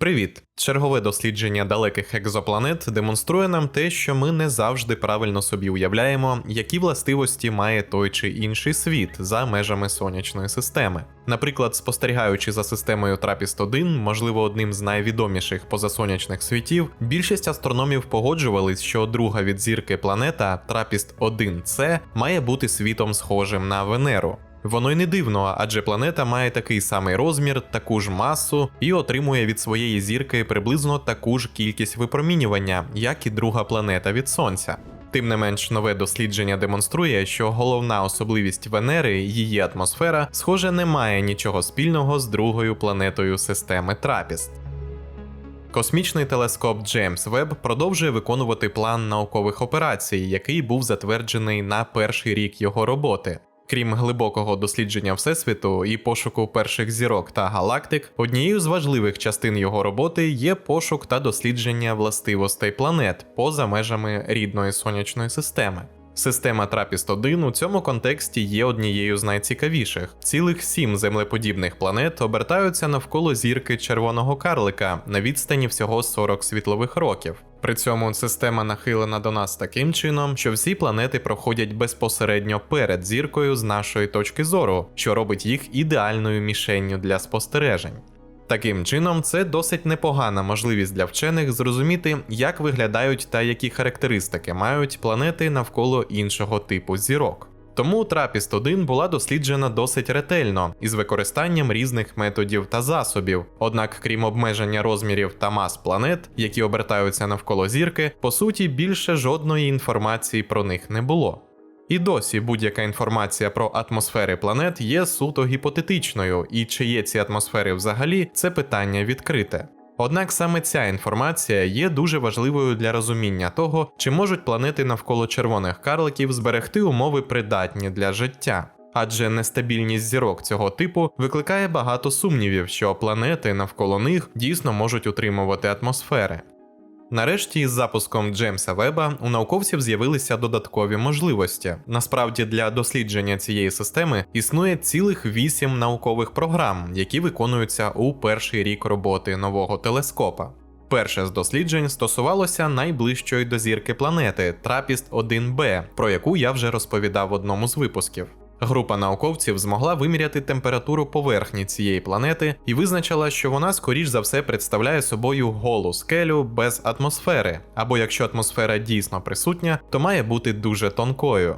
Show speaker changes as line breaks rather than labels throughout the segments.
Привіт! Чергове дослідження далеких екзопланет демонструє нам те, що ми не завжди правильно собі уявляємо, які властивості має той чи інший світ за межами сонячної системи. Наприклад, спостерігаючи за системою трапіст 1 можливо, одним з найвідоміших позасонячних світів, більшість астрономів погоджувались, що друга від зірки планета трапіст 1 c має бути світом схожим на Венеру. Воно й не дивно, адже планета має такий самий розмір, таку ж масу і отримує від своєї зірки приблизно таку ж кількість випромінювання, як і друга планета від Сонця. Тим не менш, нове дослідження демонструє, що головна особливість Венери, її атмосфера, схоже, не має нічого спільного з другою планетою системи Трапіст. Космічний телескоп Джеймс Веб продовжує виконувати план наукових операцій, який був затверджений на перший рік його роботи. Крім глибокого дослідження Всесвіту і пошуку перших зірок та галактик, однією з важливих частин його роботи є пошук та дослідження властивостей планет поза межами рідної сонячної системи. Система Трапіст 1 у цьому контексті є однією з найцікавіших. Цілих сім землеподібних планет обертаються навколо зірки червоного карлика на відстані всього 40 світлових років. При цьому система нахилена до нас таким чином, що всі планети проходять безпосередньо перед зіркою з нашої точки зору, що робить їх ідеальною мішенню для спостережень. Таким чином, це досить непогана можливість для вчених зрозуміти, як виглядають та які характеристики мають планети навколо іншого типу зірок. Тому трапіст 1 була досліджена досить ретельно із використанням різних методів та засобів. Однак, крім обмеження розмірів та мас планет, які обертаються навколо зірки, по суті більше жодної інформації про них не було. І досі будь-яка інформація про атмосфери планет є суто гіпотетичною, і чи є ці атмосфери взагалі, це питання відкрите. Однак саме ця інформація є дуже важливою для розуміння того, чи можуть планети навколо червоних карликів зберегти умови придатні для життя. Адже нестабільність зірок цього типу викликає багато сумнівів, що планети навколо них дійсно можуть утримувати атмосфери. Нарешті, із запуском Джеймса Веба у науковців з'явилися додаткові можливості. Насправді, для дослідження цієї системи існує цілих вісім наукових програм, які виконуються у перший рік роботи нового телескопа. Перше з досліджень стосувалося найближчої до зірки планети Трапіст 1Б, про яку я вже розповідав в одному з випусків. Група науковців змогла виміряти температуру поверхні цієї планети і визначила, що вона скоріш за все представляє собою голу скелю без атмосфери, або якщо атмосфера дійсно присутня, то має бути дуже тонкою.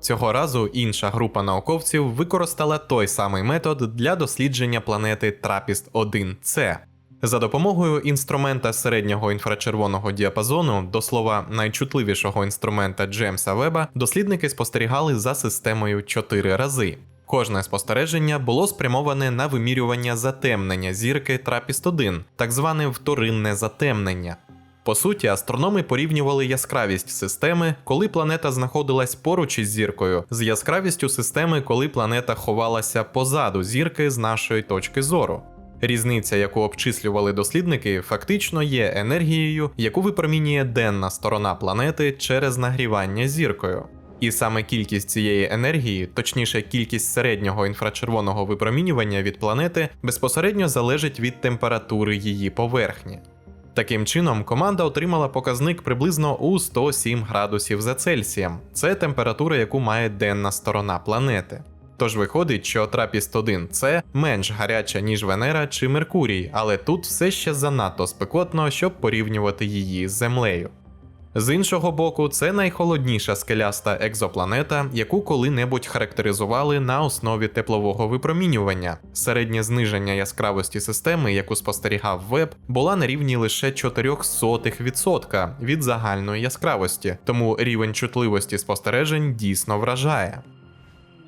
Цього разу інша група науковців використала той самий метод для дослідження планети Трапіст 1 c за допомогою інструмента середнього інфрачервоного діапазону, до слова найчутливішого інструмента Джеймса Веба, дослідники спостерігали за системою 4 рази. Кожне спостереження було спрямоване на вимірювання затемнення зірки Трапіст 1 так зване вторинне затемнення. По суті, астрономи порівнювали яскравість системи, коли планета знаходилась поруч із зіркою, з яскравістю системи, коли планета ховалася позаду зірки з нашої точки зору. Різниця, яку обчислювали дослідники, фактично є енергією, яку випромінює денна сторона планети через нагрівання зіркою. І саме кількість цієї енергії, точніше, кількість середнього інфрачервоного випромінювання від планети, безпосередньо залежить від температури її поверхні. Таким чином, команда отримала показник приблизно у 107 градусів за Цельсієм. Це температура, яку має денна сторона планети. Тож виходить, що Трапіст 1 це менш гаряча, ніж Венера чи Меркурій, але тут все ще занадто спекотно, щоб порівнювати її з Землею. З іншого боку, це найхолодніша скеляста екзопланета, яку коли-небудь характеризували на основі теплового випромінювання. Середнє зниження яскравості системи, яку спостерігав Веб, була на рівні лише 0,04% від загальної яскравості, тому рівень чутливості спостережень дійсно вражає.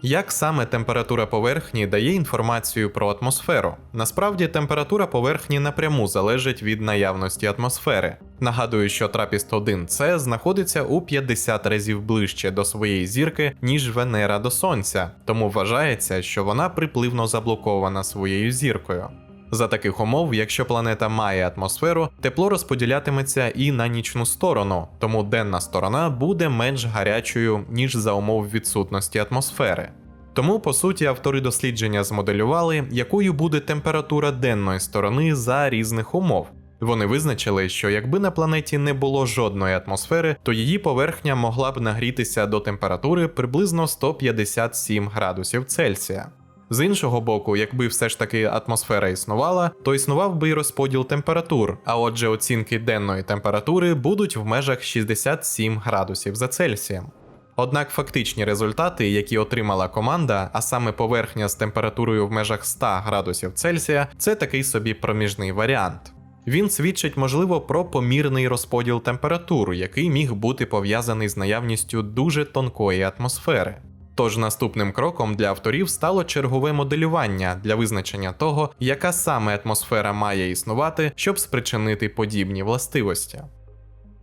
Як саме температура поверхні дає інформацію про атмосферу? Насправді температура поверхні напряму залежить від наявності атмосфери. Нагадую, що трапіст 1 c знаходиться у 50 разів ближче до своєї зірки, ніж Венера до Сонця, тому вважається, що вона припливно заблокована своєю зіркою. За таких умов, якщо планета має атмосферу, тепло розподілятиметься і на нічну сторону, тому денна сторона буде менш гарячою, ніж за умов відсутності атмосфери. Тому, по суті, автори дослідження змоделювали, якою буде температура денної сторони за різних умов. Вони визначили, що якби на планеті не було жодної атмосфери, то її поверхня могла б нагрітися до температури приблизно 157 градусів Цельсія. З іншого боку, якби все ж таки атмосфера існувала, то існував би й розподіл температур, а отже, оцінки денної температури будуть в межах 67 градусів за Цельсієм. Однак фактичні результати, які отримала команда, а саме поверхня з температурою в межах 100 градусів Цельсія, це такий собі проміжний варіант. Він свідчить, можливо, про помірний розподіл температур, який міг бути пов'язаний з наявністю дуже тонкої атмосфери. Тож наступним кроком для авторів стало чергове моделювання для визначення того, яка саме атмосфера має існувати, щоб спричинити подібні властивості.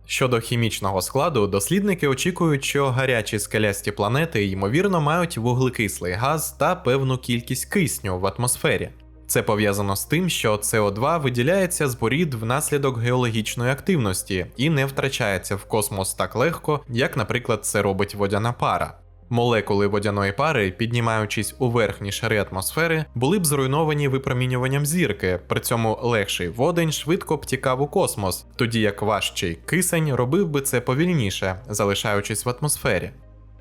Щодо хімічного складу, дослідники очікують, що гарячі скелясті планети ймовірно мають вуглекислий газ та певну кількість кисню в атмосфері. Це пов'язано з тим, що СО2 виділяється з порід внаслідок геологічної активності і не втрачається в космос так легко, як, наприклад, це робить водяна пара. Молекули водяної пари, піднімаючись у верхні шари атмосфери, були б зруйновані випромінюванням зірки, при цьому легший водень швидко б тікав у космос, тоді як важчий кисень робив би це повільніше, залишаючись в атмосфері.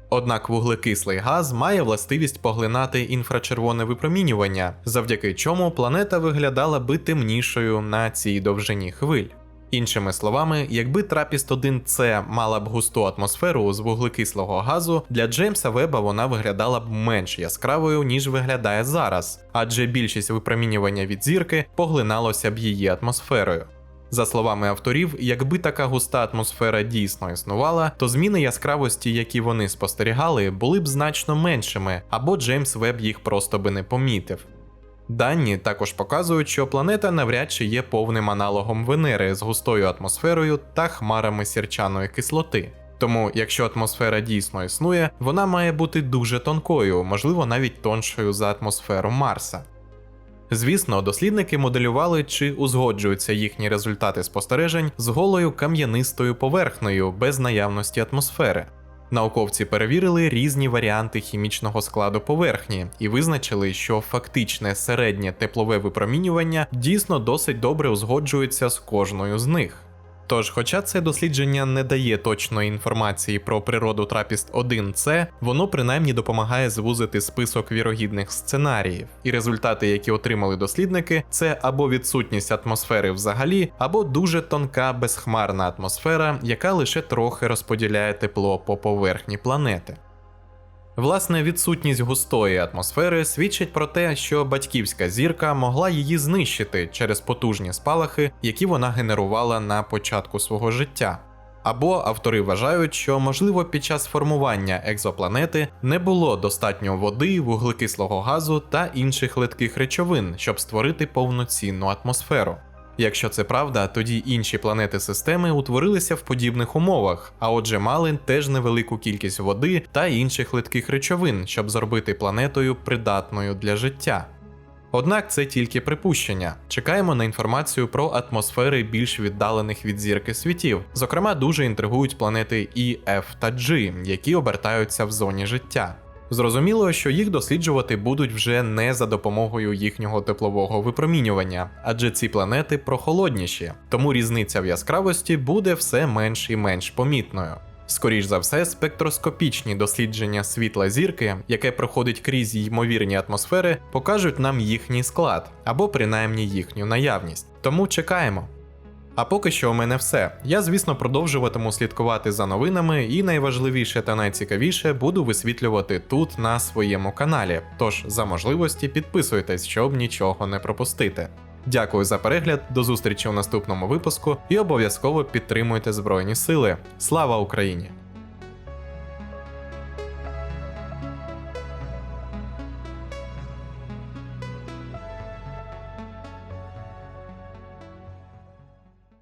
Однак вуглекислий газ має властивість поглинати інфрачервоне випромінювання, завдяки чому планета виглядала би темнішою на цій довжині хвиль. Іншими словами, якби Трапіст 1 c мала б густу атмосферу з вуглекислого газу, для Джеймса Веба вона виглядала б менш яскравою, ніж виглядає зараз, адже більшість випромінювання від зірки поглиналося б її атмосферою. За словами авторів, якби така густа атмосфера дійсно існувала, то зміни яскравості, які вони спостерігали, були б значно меншими, або Джеймс Веб їх просто би не помітив. Дані також показують, що планета навряд чи є повним аналогом Венери з густою атмосферою та хмарами сірчаної кислоти. Тому, якщо атмосфера дійсно існує, вона має бути дуже тонкою, можливо, навіть тоншою за атмосферу Марса. Звісно, дослідники моделювали, чи узгоджуються їхні результати спостережень з голою кам'янистою поверхнею без наявності атмосфери. Науковці перевірили різні варіанти хімічного складу поверхні і визначили, що фактичне середнє теплове випромінювання дійсно досить добре узгоджується з кожною з них. Тож, хоча це дослідження не дає точної інформації про природу Трапіст 1 c воно принаймні допомагає звузити список вірогідних сценаріїв, і результати, які отримали дослідники, це або відсутність атмосфери взагалі, або дуже тонка безхмарна атмосфера, яка лише трохи розподіляє тепло по поверхні планети. Власне, відсутність густої атмосфери свідчить про те, що батьківська зірка могла її знищити через потужні спалахи, які вона генерувала на початку свого життя. Або автори вважають, що можливо під час формування екзопланети не було достатньо води, вуглекислого газу та інших литких речовин, щоб створити повноцінну атмосферу. Якщо це правда, тоді інші планети системи утворилися в подібних умовах, а отже мали теж невелику кількість води та інших литких речовин, щоб зробити планетою придатною для життя. Однак це тільки припущення. Чекаємо на інформацію про атмосфери більш віддалених від зірки світів. Зокрема, дуже інтригують планети І, F та G, які обертаються в зоні життя. Зрозуміло, що їх досліджувати будуть вже не за допомогою їхнього теплового випромінювання, адже ці планети прохолодніші, тому різниця в яскравості буде все менш і менш помітною. Скоріш за все, спектроскопічні дослідження світла зірки, яке проходить крізь ймовірні атмосфери, покажуть нам їхній склад або принаймні їхню наявність. Тому чекаємо. А поки що у мене все. Я, звісно, продовжуватиму слідкувати за новинами, і найважливіше та найцікавіше буду висвітлювати тут на своєму каналі. Тож за можливості підписуйтесь, щоб нічого не пропустити. Дякую за перегляд, до зустрічі у наступному випуску і обов'язково підтримуйте Збройні Сили. Слава Україні!